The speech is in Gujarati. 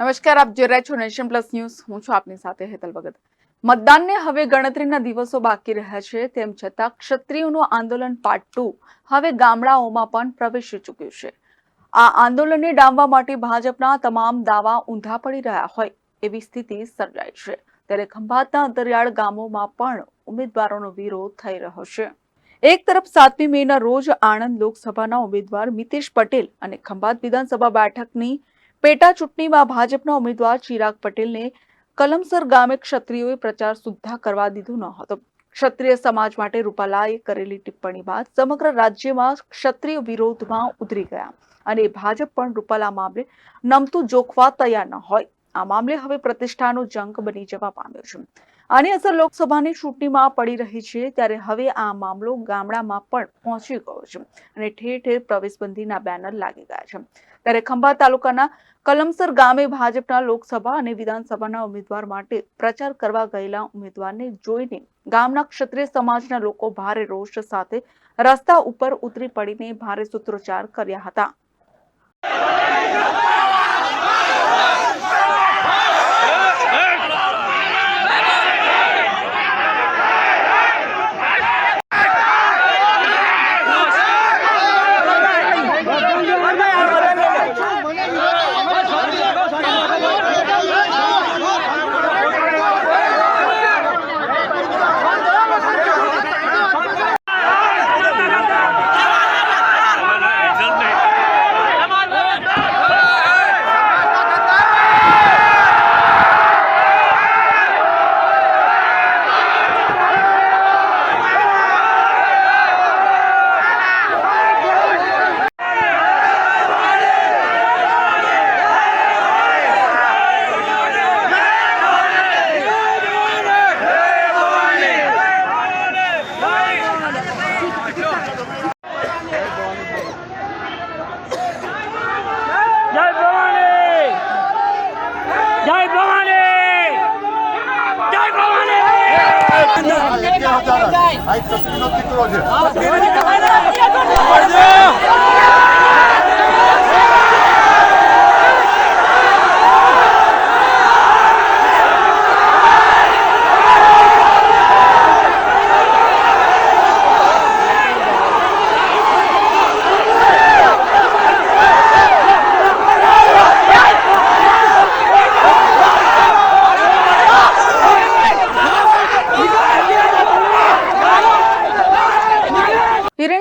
નમસ્કાર, આપ જોઈ રહ્યા છો નેશન પ્લસ ન્યૂઝ. હું છું આપની સાથે હેતલ ભગત. મતદાનને હવે ગણતરીના દિવસો બાકી રહ્યા છે, તેમ છતાં ક્ષત્રિયોનું આંદોલન પાર્ટ ટુ હવે ગામડાઓમાં પણ પ્રવેશી ચૂક્યું છે. આ આંદોલનને ડામવા માટે ભાજપના તમામ દાવા ઊંધા પડી રહ્યા હોય એવી સ્થિતિ સર્જાઈ છે. ત્યારે ખંભાતના અંતરિયાળ ગામોમાં પણ ઉમેદવારોનો વિરોધ થઈ રહ્યો છે. એક તરફ સાતમી મેના રોજ આણંદ લોકસભાના ઉમેદવાર મિતેશ પટેલ અને ખંભાત વિધાનસભા બેઠકની પેટા ચૂંટણીમાં ભાજપના ઉમેદવાર ચિરાગ પટેલને કલમસર ગામે ક્ષત્રિયોએ પ્રચાર સુદ્ધા કરવા દીધો ન હતો. ક્ષત્રિય સમાજ માટે રૂપાલાએ કરેલી ટિપ્પણી બાદ સમગ્ર રાજ્યમાં ક્ષત્રિય વિરોધમાં ઉતરી ગયા અને ભાજપ પણ રૂપાલા મામલે નમતું જોખવા તૈયાર ન હોય. આ મામલે હવે પ્રતિષ્ઠાનો જંગ બની જવા પામ્યો છે. આની અસર લોકસભાની ચૂંટણીમાં પડી રહી છે ત્યારે હવે આ મામલો ગામડામાં પણ પહોંચી ગયો છે અને ઠેર ઠેર પ્રવેશબંધીના બેનર લાગી ગયા છે. ત્યારે ખંભા તાલુકાના કલમસર ગામે ભાજપના લોકસભા અને વિધાનસભાના ઉમેદવાર માટે પ્રચાર કરવા ગયેલા ઉમેદવારને જોઈને ગામના ક્ષત્રિય સમાજના લોકો ભારે રોષ સાથે રસ્તા ઉપર ઉતરી પડીને ભારે સૂત્રોચ્ચાર કર્યા હતા. છે